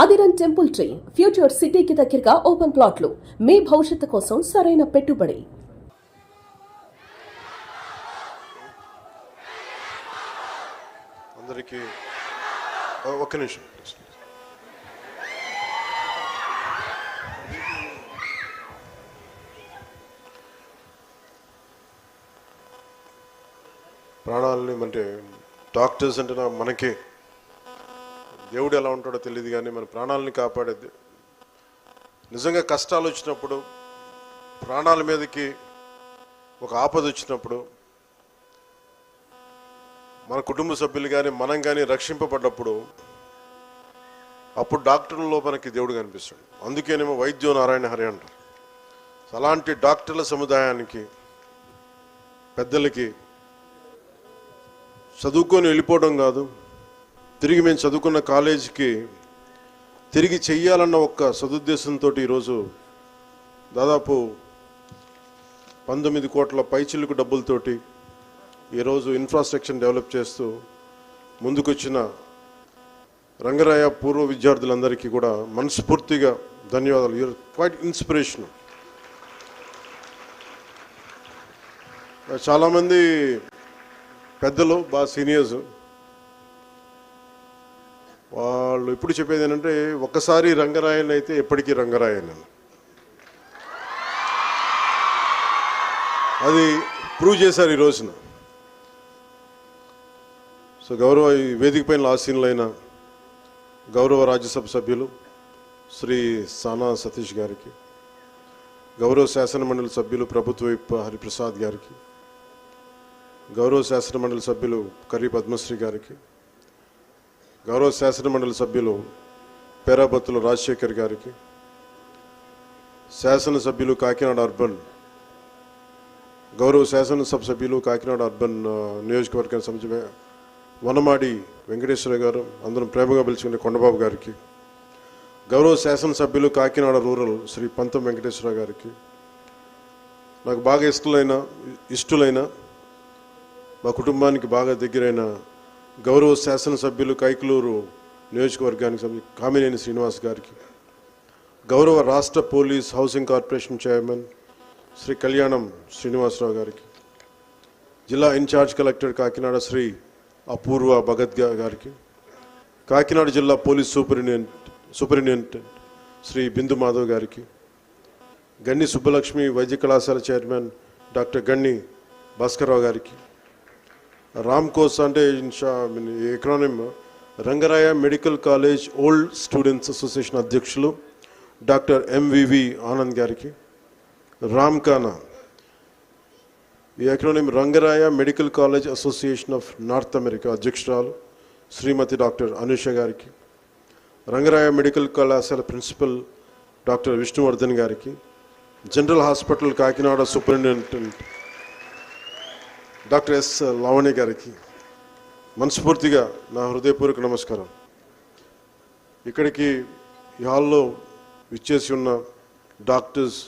అదిరన్ temple tree future సిటీకి దగ్గరగా open ప్లాట్లు. మీ భవిష్యత్తు కోసం సరైన పెట్టుబడి. అందరికీ ఒక్క నిమిషం. ప్రాణాలని అంటే డాక్టర్స్ అంటే మనకే మనకి దేవుడు ఎలా ఉంటాడో తెలియదు కానీ మన ప్రాణాలని కాపాడేది నిజంగా కష్టాలు వచ్చినప్పుడు ప్రాణాల మీదకి ఒక ఆపద వచ్చినప్పుడు మన కుటుంబ సభ్యులు కానీ మనం కానీ రక్షింపబడ్డప్పుడు అప్పుడు డాక్టర్లలో మనకి దేవుడు కనిపిస్తాడు. అందుకేనేమో వైద్యో నారాయణ హరి అంటారు. అలాంటి డాక్టర్ల సముదాయానికి పెద్దలకి చదువుకొని వెళ్ళిపోవడం కాదు తిరిగి మేము చదువుకున్న కాలేజీకి తిరిగి చెయ్యాలన్న ఒక్క సదుద్దేశంతో ఈరోజు దాదాపు పంతొమ్మిది కోట్ల పైచిల్లుకు డబ్బులతోటి ఈరోజు ఇన్ఫ్రాస్ట్రక్చర్ డెవలప్ చేస్తూ ముందుకొచ్చిన రంగరాయ పూర్వ విద్యార్థులందరికీ కూడా మనస్ఫూర్తిగా ధన్యవాదాలు. యూర్ క్వైట్ ఇన్స్పిరేషన్ చాలామంది పెద్దలు బాగా సీనియర్స్ వాళ్ళు ఇప్పుడు చెప్పేది ఏంటంటే ఒక్కసారి రంగరాయన్ అయితే ఎప్పటికీ రంగరాయన్. అని అది ప్రూవ్ చేశారు ఈ రోజున. సో గౌరవ ఈ వేదిక పైన ఆసీనులైన గౌరవ రాజ్యసభ సభ్యులు శ్రీ సానా సతీష్ గారికి గౌరవ శాసనమండలి సభ్యులు ప్రభుత్వ విప్ హరిప్రసాద్ గారికి గౌరవ శాసనమండలి సభ్యులు కర్రీ పద్మశ్రీ గారికి గౌరవ శాసనమండలి సభ్యులు పేరాబత్తుల రాజశేఖర్ గారికి శాసనసభ్యులు కాకినాడ అర్బన్ గౌరవ శాసనసభ సభ్యులు కాకినాడ అర్బన్ నియోజకవర్గానికి సంబంధించిన వనమాడి వెంకటేశ్వర గారు అందరం ప్రేమగా పిలుచుకునే కొండబాబు గారికి గౌరవ శాసనసభ్యులు కాకినాడ రూరల్ శ్రీ పంతం వెంకటేశ్వర గారికి నాకు బాగా ఇష్టలైన ఇష్టలైన మా కుటుంబానికి బాగా దగ్గరైన గౌరవ శాసనసభ్యులు కైకలూరు నియోజకవర్గానికి కామినేని శ్రీనివాస్ గారికి గౌరవ రాష్ట్ర police housing corporation chairman Sri Kalyanam Srinivasarao గారికి జిల్లా ఇన్ఛార్జ్ కలెక్టర్ కాకినాడ శ్రీ అపూర్వ భగత్ గారికి కాకినాడ జిల్లా police superintendent superintendent Sri Bindu Madhav గారికి గన్ని సుబ్బలక్ష్మి వైద్య కళాశాల చైర్మన్ డాక్టర్ గన్ని భాస్కర్రావు గారికి రామ్ కోస్ అంటే ఇన్షా ఎకనానిమ్ Rangaraya medical college old students association అధ్యక్షులు డాక్టర్ ఎంవివి ఆనంద్ గారికి. రామ్ఖానా ఈ ఎకనానిమ్ Rangaraya medical college association of north America అధ్యక్షురాలు శ్రీమతి డాక్టర్ అనుష గారికి. రంగరాయ మెడికల్ కళాశాల ప్రిన్సిపల్ డాక్టర్ విష్ణువర్ధన్ గారికి. General hospital Kakinada superintendent doctor S Lavanya గారికి మనస్ఫూర్తిగా నా హృదయపూర్వక నమస్కారం. ఇక్కడికి ఈ హాల్లో విచ్చేసి ఉన్న డాక్టర్స్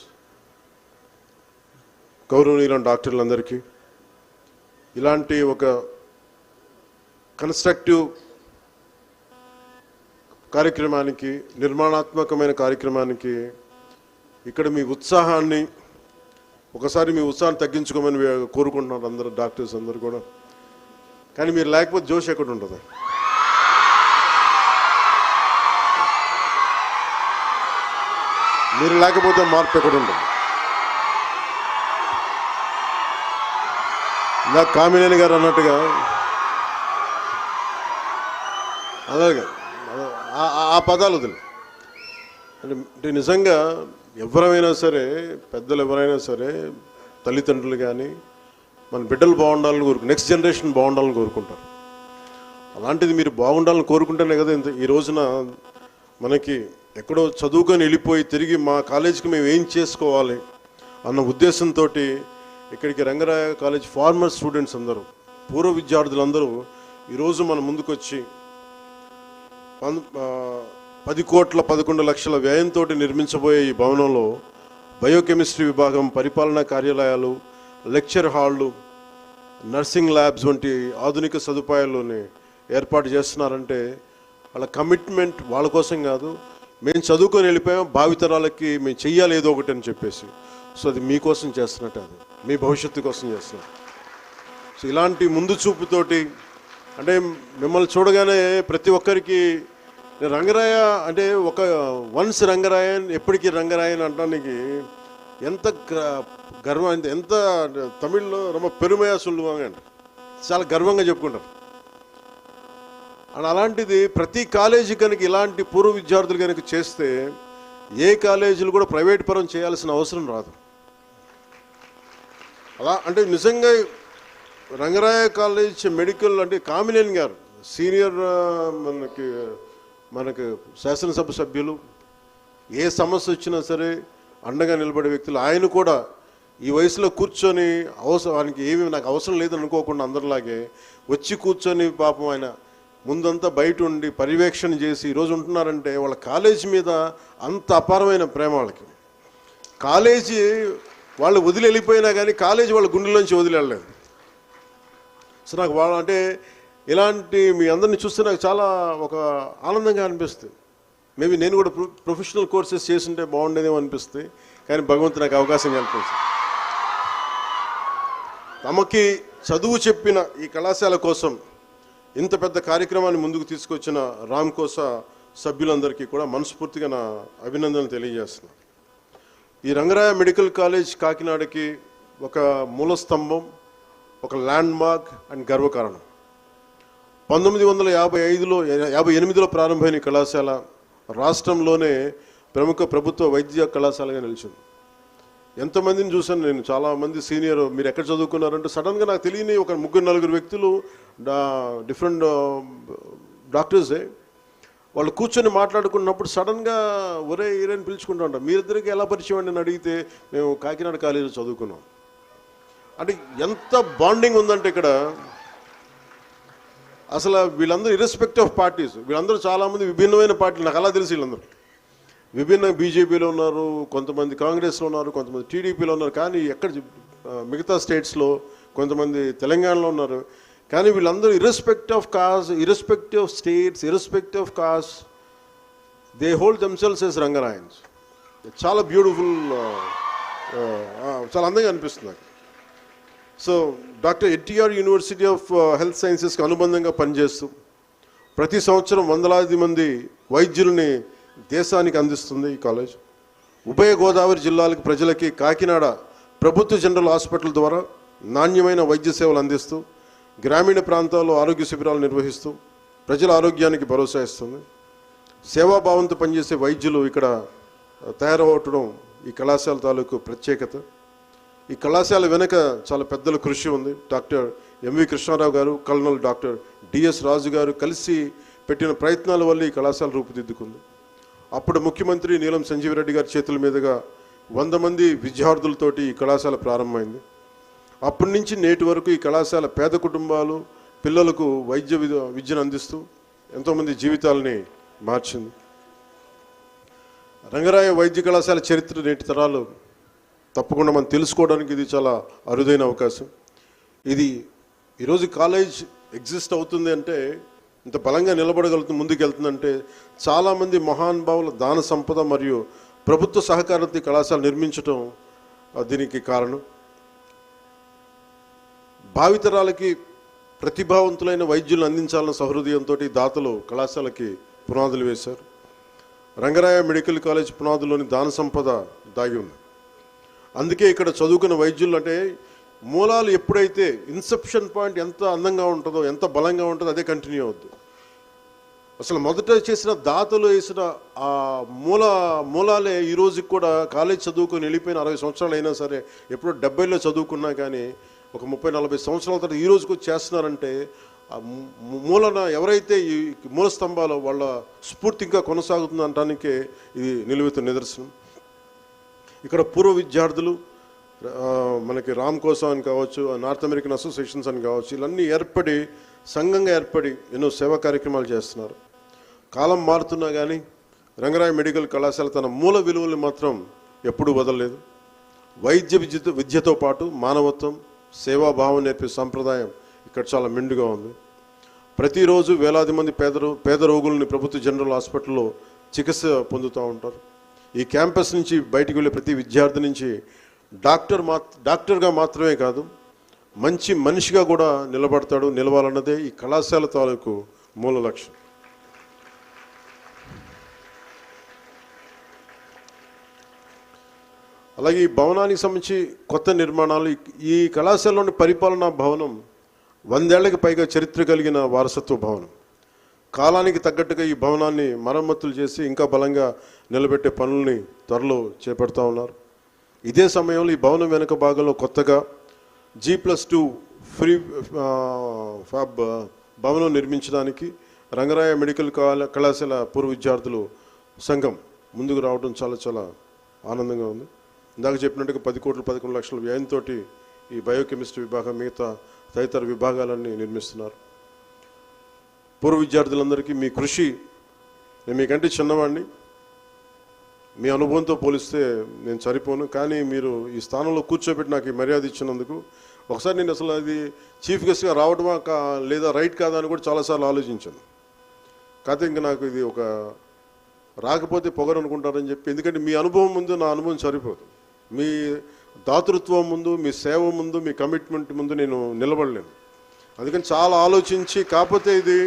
గౌరవనీయులైన డాక్టర్లందరికీ ఇలాంటి ఒక కన్స్ట్రక్టివ్ కార్యక్రమానికి నిర్మాణాత్మకమైన కార్యక్రమానికి ఇక్కడ మీ ఉత్సాహాన్ని ఒకసారి మీ ఉత్సాహాన్ని తగ్గించుకోమని కోరుకుంటున్నారు అందరూ డాక్టర్స్ అందరూ కూడా. కానీ మీరు లేకపోతే జోష్ ఎక్కడ ఉంటుంది? మీరు లేకపోతే మార్పు ఎక్కడ ఉంటుంది? ఇలా కామినేని గారు అన్నట్టుగా అలాగే ఆ- ఆ- పదాలు వదిలి. అంటే నిజంగా ఎవరైనా సరే పెద్దలు ఎవరైనా సరే తల్లిదండ్రులు కానీ మన బిడ్డలు బాగుండాలని కోరుకు నెక్స్ట్ జనరేషన్ బాగుండాలని కోరుకుంటారు. అలాంటిది మీరు బాగుండాలని కోరుకుంటేనే కదా ఇంత ఈ రోజున మనకి ఎక్కడో చదువుకొని వెళ్ళిపోయి తిరిగి మా కాలేజీకి మేము ఏం చేసుకోవాలి అన్న ఉద్దేశంతో ఇక్కడికి రంగరాయ కాలేజ్ ఫార్మర్ స్టూడెంట్స్ అందరూ పూర్వ విద్యార్థులందరూ ఈరోజు మన ముందుకొచ్చి పది కోట్ల పదకొండు లక్షల వ్యయంతో నిర్మించబోయే ఈ భవనంలో బయోకెమిస్ట్రీ విభాగం పరిపాలనా కార్యాలయాలు లెక్చర్ హాళ్ళు నర్సింగ్ ల్యాబ్స్ వంటి ఆధునిక సదుపాయాల్లోనే ఏర్పాటు చేస్తున్నారంటే వాళ్ళ కమిట్మెంట్ వాళ్ళ కోసం కాదు మేము చదువుకొని వెళ్ళిపోయాం భావితరాలకి మేము చెయ్యాలి ఏదో ఒకటి అని చెప్పేసి. సో అది మీకోసం చేస్తున్నట్టు అది. మీ భవిష్యత్తు కోసం చేస్తున్నాం సో ఇలాంటి ముందు చూపుతోటి అంటే మిమ్మల్ని చూడగానే ప్రతి ఒక్కరికి రంగరాయ అంటే ఒక వన్స్ రంగరాయన్ ఎప్పటికీ రంగరాయన్ అనడానికి ఎంత గర్వం ఎంత తమిళ్ళో రొమ్మ పెరుమయా సుల్లువాங்க చాలా గర్వంగా చెప్పుకుంటారు. అండ్ అలాంటిది ప్రతి కాలేజీ కనుక ఇలాంటి పూర్వ విద్యార్థులు కనుక చేస్తే ఏ కాలేజీలు కూడా ప్రైవేట్ పరం చేయాల్సిన అవసరం రాదు. అలా అంటే నిజంగా రంగరాయ కాలేజ్ మెడికల్ అంటే కామినేని గారు సీనియర్ మనకి మనకు శాసనసభ సభ్యులు ఏ సమస్య వచ్చినా సరే అండగా నిలబడే వ్యక్తులు ఆయన కూడా ఈ వయసులో కూర్చొని అవసరం ఆయనకి ఏమీ నాకు అవసరం లేదని అనుకోకుండా అందరిలాగే వచ్చి కూర్చొని పాపం ఆయన ముందంతా బయట ఉండి పర్యవేక్షణ చేసి ఈరోజు ఉంటున్నారంటే వాళ్ళ కాలేజీ మీద అంత అపారమైన ప్రేమ వాళ్ళకి. కాలేజీ వాళ్ళు వదిలి వెళ్ళిపోయినా కానీ కాలేజీ వాళ్ళ గుండెలోంచి వదిలి వెళ్ళలేదు. సో నాకు వాళ్ళ అంటే ఇలాంటి మీ అందరిని చూస్తే నాకు చాలా ఒక ఆనందంగా అనిపిస్తుంది. మేబీ నేను కూడా ప్రొ- ప్రొఫెషనల్ కోర్సెస్ చేస్తుంటే బాగుండేదేమో అనిపిస్తుంది. కానీ భగవంతు నాకు అవకాశం కల్పించింది తమకి చదువు చెప్పిన ఈ కళాశాల కోసం ఇంత పెద్ద కార్యక్రమాన్ని ముందుకు తీసుకొచ్చిన రామ్ కోస సభ్యులందరికీ కూడా మనస్ఫూర్తిగా నా అభినందనలు తెలియజేస్తున్నాను. ఈ రంగరాయ మెడికల్ కాలేజ్ కాకినాడకి ఒక మూల స్తంభం ఒక ల్యాండ్ మార్క్ అండ్ గర్వకారణం. పంతొమ్మిది వందల యాభై ఐదులో యాభై ఎనిమిదిలో ప్రారంభమైన కళాశాల రాష్ట్రంలోనే ప్రముఖ ప్రభుత్వ వైద్య కళాశాలగా నిలిచింది. ఎంతమందిని చూశాను నేను? చాలా మంది సీనియర్ మీరు ఎక్కడ చదువుకున్నారంటే సడన్గా నాకు తెలియని ఒక ముగ్గురు నలుగురు వ్యక్తులు డిఫరెంట్ డాక్టర్సే. వాళ్ళు కూర్చొని మాట్లాడుకున్నప్పుడు సడన్గా ఒరే ఈరని పిలుచుకుంటూ ఉంటాం మీరిద్దరికి ఎలా పరిచయం అండి? అని అడిగితే మేము కాకినాడ కాలేజీలో చదువుకున్నాం. అంటే ఎంత బాండింగ్ ఉందంటే ఇక్కడ అసలు వీళ్ళందరూ ఇర్రెస్పెక్ట్ ఆఫ్ పార్టీస్ వీళ్ళందరూ చాలామంది విభిన్నమైన పార్టీలు. నాకు అలా తెలుసు వీళ్ళందరూ. విభిన్న బీజేపీలో ఉన్నారు కొంతమంది కాంగ్రెస్లో ఉన్నారు కొంతమంది టీడీపీలో ఉన్నారు. కానీ ఎక్కడ మిగతా స్టేట్స్లో కొంతమంది తెలంగాణలో ఉన్నారు. కానీ వీళ్ళందరూ irrespective of caste irrespective of states irrespective of caste they hold themselves as Rangarayans చాలా బ్యూటిఫుల్ చాలా అందంగా అనిపిస్తుంది నాకు. So doctor NTR university of health సైన్సెస్కి అనుబంధంగా పనిచేస్తూ ప్రతి సంవత్సరం వందలాది మంది వైద్యుల్ని దేశానికి అందిస్తుంది ఈ కాలేజ్. ఉభయ గోదావరి జిల్లాలకు ప్రజలకి కాకినాడ ప్రభుత్వ జనరల్ హాస్పిటల్ ద్వారా నాణ్యమైన వైద్య సేవలు అందిస్తూ గ్రామీణ ప్రాంతాల్లో ఆరోగ్య శిబిరాలు నిర్వహిస్తూ ప్రజల ఆరోగ్యానికి భరోసా ఇస్తుంది. సేవాభావంతో పనిచేసే వైద్యులు ఇక్కడ తయారవటం ఈ కళాశాల తాలూకు ప్రత్యేకత. ఈ కళాశాల వెనుక చాలా పెద్దల కృషి ఉంది. డాక్టర్ ఎంవి కృష్ణారావు గారు కల్నల్ డాక్టర్ డిఎస్ రాజు గారు కలిసి పెట్టిన ప్రయత్నాల వల్ల ఈ కళాశాల రూపుదిద్దుకుంది. అప్పుడు ముఖ్యమంత్రి నీలం సంజీవరెడ్డి గారి చేతుల మీదుగా వంద మంది విద్యార్థులతోటి ఈ కళాశాల ప్రారంభమైంది. అప్పటి నుంచి నేటి వరకు ఈ కళాశాల పేద కుటుంబాలు పిల్లలకు వైద్య విద్యను అందిస్తూ ఎంతోమంది జీవితాలని మార్చింది. రంగరాయ వైద్య కళాశాల చరిత్ర నేటి తరాలు తప్పకుండా మనం తెలుసుకోవడానికి ఇది చాలా అరుదైన అవకాశం. ఇది ఈరోజు కాలేజ్ ఎగ్జిస్ట్ అవుతుంది అంటే ఇంత బలంగా నిలబడగలుగుతుంది ముందుకెళ్తుందంటే చాలామంది మహానుభావుల దాన సంపద మరియు ప్రభుత్వ సహకారంతో కళాశాల నిర్మించడం దీనికి కారణం. భావితరాలకి ప్రతిభావంతులైన వైద్యులను అందించాలన్న సహృదయంతో దాతలు కళాశాలకి పునాదులు వేశారు. రంగరాయ మెడికల్ కాలేజ్ పునాదులోని దాన సంపద దాగి ఉంది. అందుకే ఇక్కడ చదువుకున్న వైద్యులు అంటే మూలాలు ఎప్పుడైతే ఇన్సెప్షన్ పాయింట్ ఎంత అందంగా ఉంటుందో ఎంత బలంగా ఉంటుందో అదే కంటిన్యూ అవుద్ది. అసలు మొదట చేసిన దాతలు వేసిన ఆ మూల మూలాలే ఈ రోజుకి కూడా కాలేజ్ చదువుకొని వెళ్ళిపోయిన అరవై సంవత్సరాలు అయినా సరే ఎప్పుడో డెబ్బైలో చదువుకున్నా కానీ ఒక ముప్పై నలభై సంవత్సరాల తర్వాత ఈ రోజుకి వచ్చి చేస్తున్నారంటే ఆ మూలన ఎవరైతే ఈ మూల స్తంభాలు వాళ్ళ స్ఫూర్తి ఇంకా కొనసాగుతుందనటానికే ఇది నిలువెత్తు నిదర్శనం. ఇక్కడ పూర్వ విద్యార్థులు మనకి రామ్ కోసం అని కావచ్చు నార్త్ అమెరికన్ అసోసియేషన్స్ అని కావచ్చు ఇవన్నీ ఏర్పడి సంఘంగా ఏర్పడి ఎన్నో సేవా కార్యక్రమాలు చేస్తున్నారు. కాలం మారుతున్నా కానీ రంగరాయ మెడికల్ కళాశాల తన మూల విలువలు మాత్రం ఎప్పుడూ వదలలేదు. వైద్య విద్యతో విద్యతో పాటు మానవత్వం సేవాభావం నేర్పే సంప్రదాయం ఇక్కడ చాలా మెండుగా ఉంది. ప్రతిరోజు వేలాది మంది పేద పేద రోగుల్ని ప్రభుత్వ జనరల్ హాస్పిటల్లో చికిత్స పొందుతూ ఉంటారు. ఈ క్యాంపస్ నుంచి బయటికి వెళ్ళే ప్రతి విద్యార్థి నుంచి డాక్టర్ మా డాక్టర్గా మాత్రమే కాదు మంచి మనిషిగా కూడా నిలబడతాడు నిలవాలన్నదే ఈ కళాశాల తాలూకు మూల లక్ష్యం. అలాగే ఈ భవనానికి సంబంధించి కొత్త నిర్మాణాలు ఈ- ఈ కళాశాలలోని పరిపాలనా భవనం వందేళ్ళకు పైగా చరిత్ర కలిగిన వారసత్వ భవనం. కాలానికి తగ్గట్టుగా ఈ భవనాన్ని మరమ్మతులు చేసి ఇంకా బలంగా నిలబెట్టే పనుల్ని త్వరలో చేపడతా ఉన్నారు. ఇదే సమయంలో ఈ భవనం వెనుక భాగంలో కొత్తగా G plus two prefab భవనం నిర్మించడానికి రంగరాయ మెడికల్ కళా కళాశాల పూర్వ విద్యార్థులు సంఘం ముందుకు రావడం చాలా చాలా ఆనందంగా ఉంది. ఇందాక చెప్పినట్టుగా పది కోట్లు పదకొండు లక్షల వ్యయంతో ఈ బయోకెమిస్ట్రీ విభాగం మిగతా తదితర విభాగాలన్నీ నిర్మిస్తున్నారు. పూర్వ విద్యార్థులందరికీ మీ కృషి నేను మీకంటే చిన్నవాడిని మీ అనుభవంతో పోలిస్తే నేను సరిపోను కానీ మీరు ఈ స్థానంలో కూర్చోబెట్టి నాకు ఈ మర్యాద ఇచ్చినందుకు ఒకసారి నేను అసలు అది చీఫ్ గెస్ట్గా రావడమా కా లేదా రైట్ కాదా అని కూడా చాలాసార్లు ఆలోచించాను. కాకపోతే ఇంకా నాకు ఇది ఒక రాకపోతే పొగరు అనుకుంటారని చెప్పి ఎందుకంటే మీ అనుభవం ముందు నా అనుభవం సరిపోదు. మీ దాతృత్వం ముందు మీ సేవ ముందు మీ కమిట్మెంట్ ముందు నేను నిలబడలేను. అందుకని చాలా ఆలోచించి కాకపోతే ఇది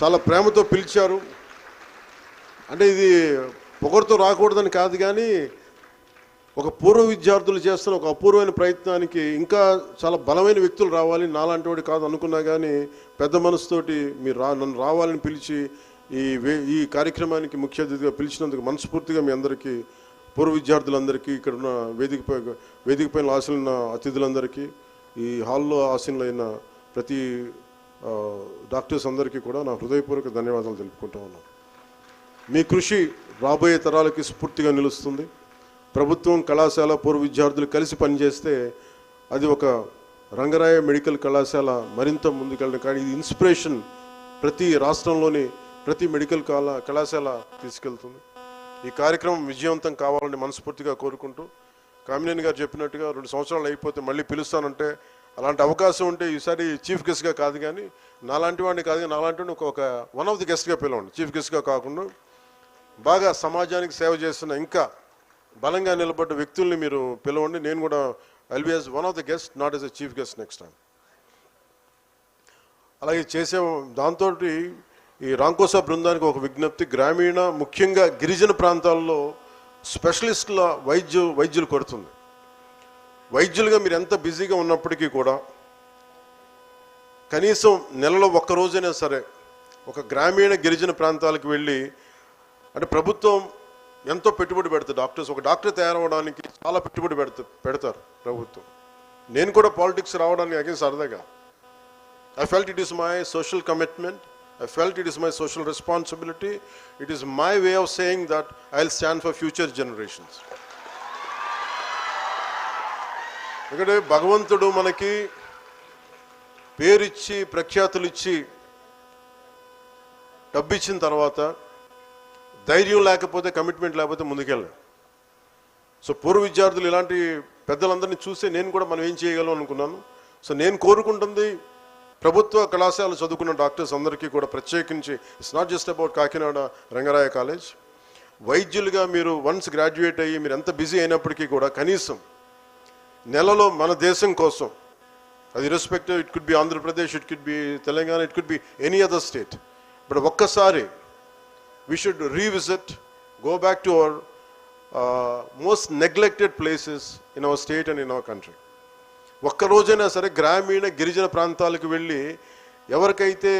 చాలా ప్రేమతో పిలిచారు. అంటే ఇది పొగరుతో రాకూడదని కాదు కానీ ఒక పూర్వ విద్యార్థులు చేస్తున్న ఒక అపూర్వమైన ప్రయత్నానికి ఇంకా చాలా బలమైన వ్యక్తులు రావాలి. నాలాంటి వాడు కాదు అనుకున్నా కానీ పెద్ద మనసుతోటి మీరు రా నన్ను రావాలని పిలిచి ఈ వే ఈ కార్యక్రమానికి ముఖ్య అతిథిగా పిలిచినందుకు మనస్ఫూర్తిగా మీ అందరికీ పూర్వ విద్యార్థులందరికీ ఇక్కడ ఉన్న వేదికపై వేదికపైన ఆశలైన అతిథులందరికీ ఈ హాల్లో ఆశీనులైన ప్రతి డాక్టర్స్ అందరికీ కూడా నా హృదయపూర్వక ధన్యవాదాలు తెలుపుకుంటూ ఉన్నాను. మీ కృషి రాబోయే తరాలకి స్ఫూర్తిగా నిలుస్తుంది. ప్రభుత్వం కళాశాల పూర్వ విద్యార్థులు కలిసి పనిచేస్తే అది ఒక రంగరాయ మెడికల్ కళాశాల మరింత ముందుకెళ్ళడం. కానీ ఇది ఇన్స్పిరేషన్ ప్రతి రాష్ట్రంలోని ప్రతి మెడికల్ కళా కళాశాల తీసుకెళ్తుంది. ఈ కార్యక్రమం విజయవంతం కావాలని మనస్ఫూర్తిగా కోరుకుంటూ కామినేని గారు చెప్పినట్టుగా రెండు సంవత్సరాలు అయిపోతే మళ్ళీ పిలుస్తానంటే అలాంటి అవకాశం ఉంటే ఈసారి చీఫ్ గెస్ట్గా కాదు కానీ నాలాంటి వాడిని కాదు కానీ నాలాంటి వాడిని ఒక ఒక వన్ ఆఫ్ ది గెస్ట్గా పిలవండి. చీఫ్ గెస్ట్గా కాకుండా బాగా సమాజానికి సేవ చేస్తున్న ఇంకా బలంగా నిలబడ్డ వ్యక్తుల్ని మీరు పిలవండి. నేను కూడా I'll be as one of the guest not as a chief guest next time అలాగే చేసే దాంతో ఈ రాంకోసా బృందానికి ఒక విజ్ఞప్తి గ్రామీణ ముఖ్యంగా గిరిజన ప్రాంతాల్లో స్పెషలిస్టుల వైద్యు వైద్యులు కొడుతుంది. వైద్యులుగా మీరు ఎంత బిజీగా ఉన్నప్పటికీ కూడా కనీసం నెలలో ఒక్క రోజైనా సరే ఒక గ్రామీణ గిరిజన ప్రాంతాలకు వెళ్ళి అంటే ప్రభుత్వం ఎంతో పెట్టుబడి పెడుతుంది. డాక్టర్స్ ఒక డాక్టర్ తయారవడానికి చాలా పెట్టుబడి పెడత పెడతారు ప్రభుత్వం. నేను కూడా పాలిటిక్స్ రావడానికి అగేన్ సరదాగా. I felt it is my social commitment I felt it is my social responsibility it is my way of saying that I will stand for future generations ఎందుకంటే భగవంతుడు మనకి పేరిచ్చి ప్రఖ్యాతులు ఇచ్చి డబ్బు ఇచ్చిన తర్వాత ధైర్యం లేకపోతే కమిట్మెంట్ లేకపోతే ముందుకెళ్ళాం సో పూర్వ విద్యార్థులు ఇలాంటి పెద్దలందరినీ చూస్తే నేను కూడా మనం ఏం చేయగలం అనుకున్నాను. సో నేను కోరుకుంటుంది ప్రభుత్వ కళాశాల చదువుకున్న డాక్టర్స్ అందరికీ కూడా ప్రత్యేకించి it's not just about Kakinada Rangaraya college. వైద్యులుగా మీరు వన్స్ గ్రాడ్యుయేట్ అయ్యి మీరు ఎంత బిజీ అయినప్పటికీ కూడా కనీసం నెలలో మన దేశం కోసం అది respective it could be Andhra Pradesh it could be Telangana it could be any other state but ఒక్కసారి we should revisit go back to our most neglected places in our state and in our country ఒక్కరోజైనా ఒక్క రోజైనా సరే గ్రామీణ గిరిజన ప్రాంతాలకు వెళ్ళి ఎవరికైతే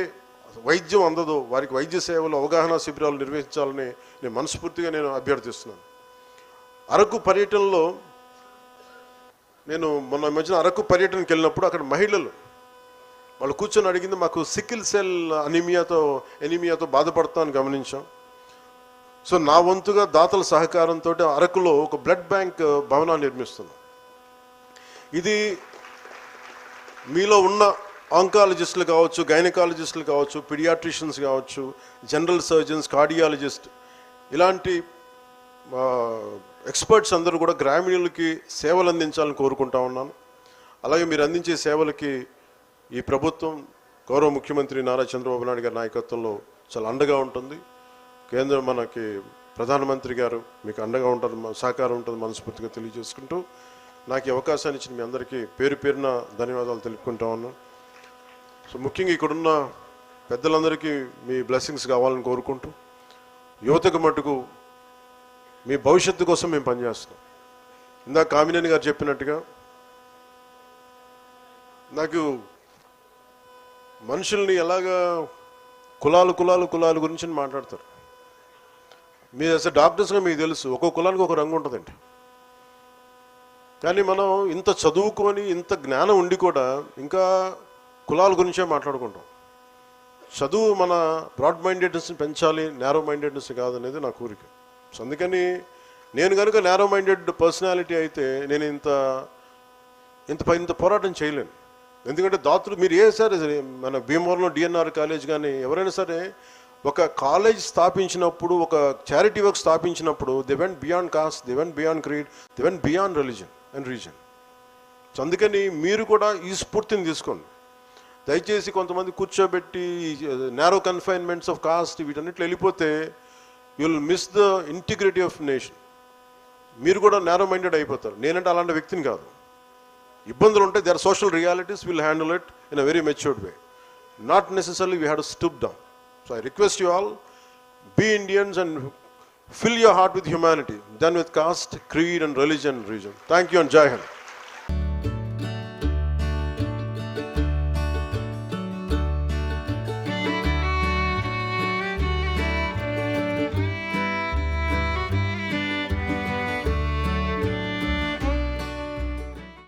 వైద్యం అందదో వారికి వైద్య సేవలు అవగాహన శిబిరాలు నిర్వహించాలని నేను మనస్ఫూర్తిగా నేను అభ్యర్థిస్తున్నాను. అరకు పర్యటనలో నేను మొన్న ఈ మధ్యన అరకు పర్యటనకి వెళ్ళినప్పుడు అక్కడ మహిళలు వాళ్ళు కూర్చొని అడిగింది మాకు సికిల్ సెల్ అనిమియాతో ఎనిమియాతో బాధపడతామని గమనించాం. సో నా వంతుగా దాతల సహకారంతో అరకులో ఒక బ్లడ్ బ్యాంక్ భవనాన్ని నిర్మిస్తున్నాం. ఇది మీలో ఉన్న ఆంకాలజిస్టులు కావచ్చు గైనకాలజిస్టులు కావచ్చు పిడియాట్రిషియన్స్ కావచ్చు జనరల్ సర్జన్స్ కార్డియాలజిస్ట్ ఇలాంటి ఎక్స్పర్ట్స్ అందరూ కూడా గ్రామీణులకి సేవలు అందించాలని కోరుకుంటా ఉన్నాను. అలాగే మీరు అందించే సేవలకి ఈ ప్రభుత్వం గౌరవ ముఖ్యమంత్రి నారా చంద్రబాబు నాయుడు గారి నాయకత్వంలో చాలా అండగా ఉంటుంది. కేంద్రం మనకి ప్రధానమంత్రి గారు మీకు అండగా ఉంటారు సహకారం ఉంటుంది మనస్ఫూర్తిగా తెలియజేసుకుంటూ నాకు ఈ అవకాశాన్ని ఇచ్చిన మీ అందరికీ పేరు పేరున ధన్యవాదాలు తెలుపుకుంటా ఉన్నాను. సో ముఖ్యంగా ఇక్కడున్న పెద్దలందరికీ మీ బ్లెస్సింగ్స్ కావాలని కోరుకుంటూ యువతకు మటుకు మీ భవిష్యత్తు కోసం మేము పనిచేస్తున్నాం. ఇందాక కామినేని గారు చెప్పినట్టుగా నాకు మనుషుల్ని ఎలాగా కులాలు కులాలు కులాల గురించి మాట్లాడతారు. మీరు అసలు డాక్టర్స్గా మీకు తెలుసు ఒక్కో కులానికి ఒక రంగు ఉంటుందండి. కానీ మనం ఇంత చదువుకొని ఇంత జ్ఞానం ఉండి కూడా ఇంకా కులాల గురించే మాట్లాడుకుంటాం. చదువు మన బ్రాడ్ మైండెడ్నెస్ని పెంచాలి నేరో మైండెడ్నెస్ కాదనేది నా కోరిక. సో అందుకని నేను కనుక నేరో మైండెడ్ పర్సనాలిటీ అయితే నేను ఇంత ఇంత ఇంత పోరాటం చేయలేను. ఎందుకంటే దాతలు మీరు ఏ సరే మన భీమవరంలో డిఎన్ఆర్ కాలేజ్ కానీ ఎవరైనా సరే ఒక కాలేజ్ స్థాపించినప్పుడు ఒక charity work స్థాపించినప్పుడు they went beyond caste they went beyond creed they went beyond religion and reason so అందుకని మీరు కూడా ఈ స్ఫూర్తిని తీసుకోండి. దయచేసి కొంతమంది కూర్చోబెట్టి నేరో కన్ఫైన్మెంట్స్ ఆఫ్ కాస్ట్ వీటన్నిటిలో వెళ్ళిపోతే will miss the integrity of nation మీరు కూడా నేరో మైండెడ్ అయిపోతారు. నేనంటే అలాంటి వ్యక్తిని కాదు. ఇబ్బందులు ఉంటే their social realities will handle it in a very matured way not necessary we had stoop down so I request you all be Indians and fill your heart with humanity then with caste creed and religion reason thank you and Jai Hind